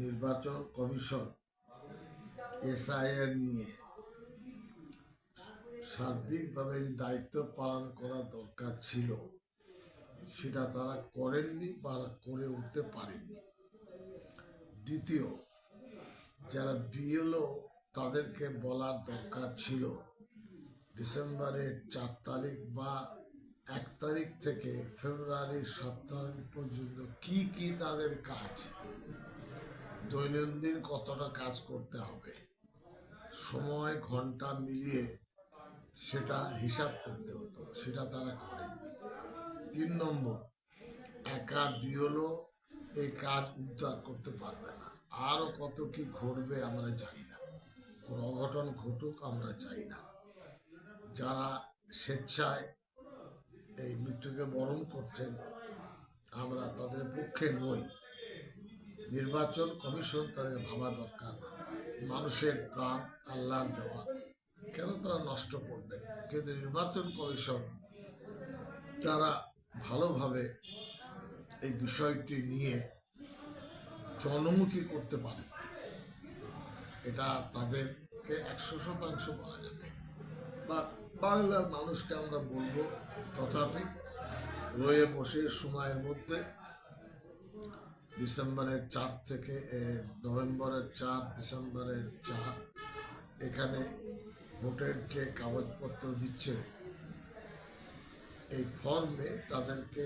নির্বাচন commission SIR নিয়ে। সার্বিকভাবে দায়িত্ব পালন করা দরকার ছিল। সেটা তারা করেননি বা করে উঠতে পারেননি। দ্বিতীয়, যারা বিএলও, তাদেরকে বলার দরকার ছিল। ডিসেম্বরের চার তারিখ বা এক তারিখ থেকে ফেব্রুয়ারির সাত তারিখ পর্যন্ত কি কি তাদের কাজ দৈনন্দিন কতটা কাজ করতে হবে, সময়, ঘণ্টা মিলিয়ে সেটা হিসাব করতে হতো, সেটা তারা করেননি তিন নম্বর, একা বিহলো এই কাজ উদ্ধার করতে পারবে না। আরও কত কি ঘটবে আমরা জানি না। কোনো অঘটন ঘটুক আমরা চাই না। যারা স্বেচ্ছায় এই মৃত্যুকে বরণ করছেন, আমরা তাদের পক্ষে নই। নির্বাচন কমিশন তাদের ভাবা দরকার। মানুষের প্রাণ আল্লাহর দেওয়া। কেন তারা নষ্ট করবে কিন্তু নির্বাচন কমিশন তারা ভালোভাবে এই বিষয়টি নিয়ে জনমুখী করতে পারে। এটা তাদেরকে একশো শতাংশ বলা যাবে। বা বাংলার মানুষকে আমরা বলব, তথাপি রয়ে বসে সময়ের মধ্যে ডিসেম্বরের চার থেকে নভেম্বরের চার, ডিসেম্বরের চার, এখানে ভোটের যে কাগজপত্র দিচ্ছে, এই ফর্মে তাদেরকে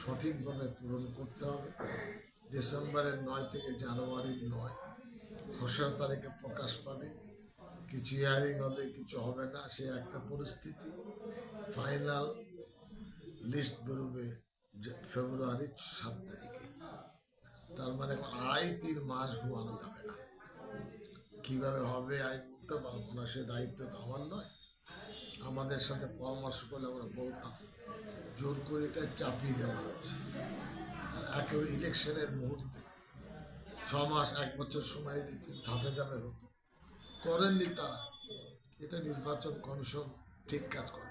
সঠিকভাবে পূরণ করতে হবে। ডিসেম্বরের নয় থেকে জানুয়ারির নয়, খসড়া তারিখে প্রকাশ পাবে। কিছু হিয়ারিং হবে, কিছু হবে না, সে একটা পরিস্থিতি। ফাইনাল লিস্ট বেরোবে ফেব্রুয়ারির সাত তারিখে। তার মানে আড়াই তিন মাস ঘুমানো যাবে না। কীভাবে হবে আমি বলতে পারব না, সে দায়িত্ব তো আমার নয়। আমাদের সাথে পরামর্শ করলে আমরা বলতাম, জোর করে এটা চাপিয়ে দেওয়া হয়েছে। আর একেবারে ইলেকশনের মুহূর্তে ছ মাস, এক বছর সময় দিতে ধাপে ধাপে হতো। করেননি তারা। এটা নির্বাচন কমিশন ঠিক কাজ করে।